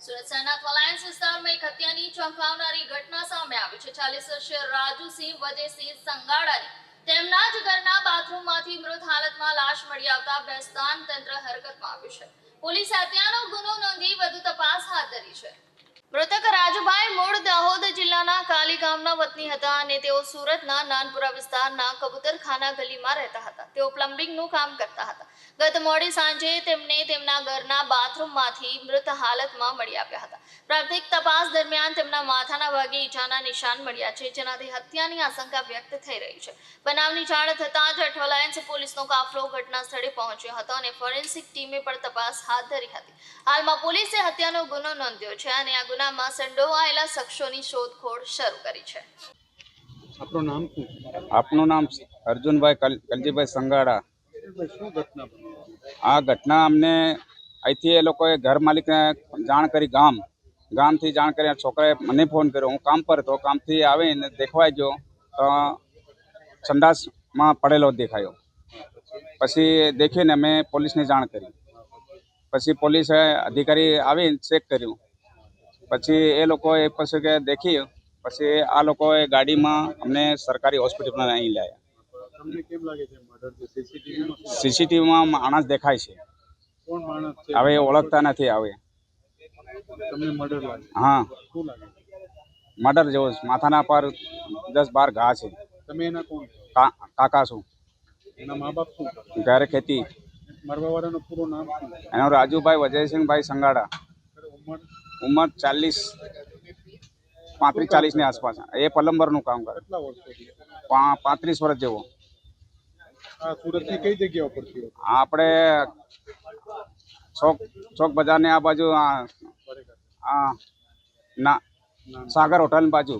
સુરત શહેરના વિસ્તારમાં એક હત્યાની ચોંકાવનારી ઘટના સામે આવી છે. ચાલીસ વર્ષીય રાજુસિંહ વજયસિંહ સંગાડાની તેમના જ ઘરના બાથરૂમમાંથી મૃત હાલતમાં લાશ મળી આવતા બેસ્તાન તંત્ર હરકતમાં આવ્યું છે. પોલીસે હત્યાનો ગુનો નોંધી વધુ તપાસ હાથ ધરી છે. મૃતક રાજુભાઈ મૂળ દાહોદ જિલ્લાના કાલી વતની હતા અને તેઓ સુરતના નાનપુરા વિસ્તારના કબૂતરખાના ગલીમાં રહેતા હતા. તેઓ પ્લમ્બિંગનું કામ કરતા હતા. ગત મોડી સાંજે તેમને તેમના ઘરના બાથરૂમમાંથી મૃત હાલતમાં મળી આવ્યા હતા. પ્રાથમિક તપાસ દરમિયાન તેમના માથાના ભાગે ઈજાના નિશાન મળ્યા છે જેનાથી હત્યાની આશંકા વ્યક્ત થઈ રહી છે. બનાવની જાણ થતાં જ અઠવાલાયન્સ પોલીસનો કાફલો ઘટના સ્થળે પહોંચ્યો હતો અને ફોરેન્સિક ટીમે પણ તપાસ હાથ ધરી હતી. હાલમાં પોલીસે હત્યાનો ગુનો નોંધ્યો છે અને આ ગુનામાં સંડોવાયેલા શખ્સોની શોધખોળ શરૂ કરી છે. આપનું નામ શું? આપનું નામ અર્જુનભાઈ કલજીભાઈ સંગાડા. આ ઘટના અમને અહીંથી એ લોકોએ ઘર માલિકને જાણ કરી ગામ. ગામથી જાણ કરી છોકરાએ મને ફોન કર્યો હું કામ પર હતો કામથી આવીને દેખવાઈ ગયો તો સંડાસમાં પડેલો દેખાયો. પછી દેખીને મેં પોલીસને જાણ કરી. પછી પોલીસે અધિકારી આવીને ચેક કર્યું. પછી એ લોકોએ પછી કે દેખી પછી આ લોકોએ ગાડીમાં અમને સરકારી હોસ્પિટલમાં અહીં લાવ્યા સીસીટીવીમાં માણસ દેખાય છે. હવે ઓળખતા નથી લાગે હા. મર્ડર જેવો છે. માથાના પર દસ બાર ઘા છે. તમે એના કોણ? કાકા છું. એના મા બાપ શું? ઘરે ખેતી. મરવા વાળાનું પૂરું નામ એનો રાજુભાઈ વજયસિંહભાઈ સંગાડા. ઉંમર? ચાલીસ પાંત્રીસ ચાલીસની આસપાસ. એ પલંબરનું કામ કરે. પાંત્રીસ વર્ષ જેવો. સુરતની કઈ જગ્યા ઉપર આપણે ચોક ચોક બજારની આ બાજુ આ ના સાગર હોટલની બાજુ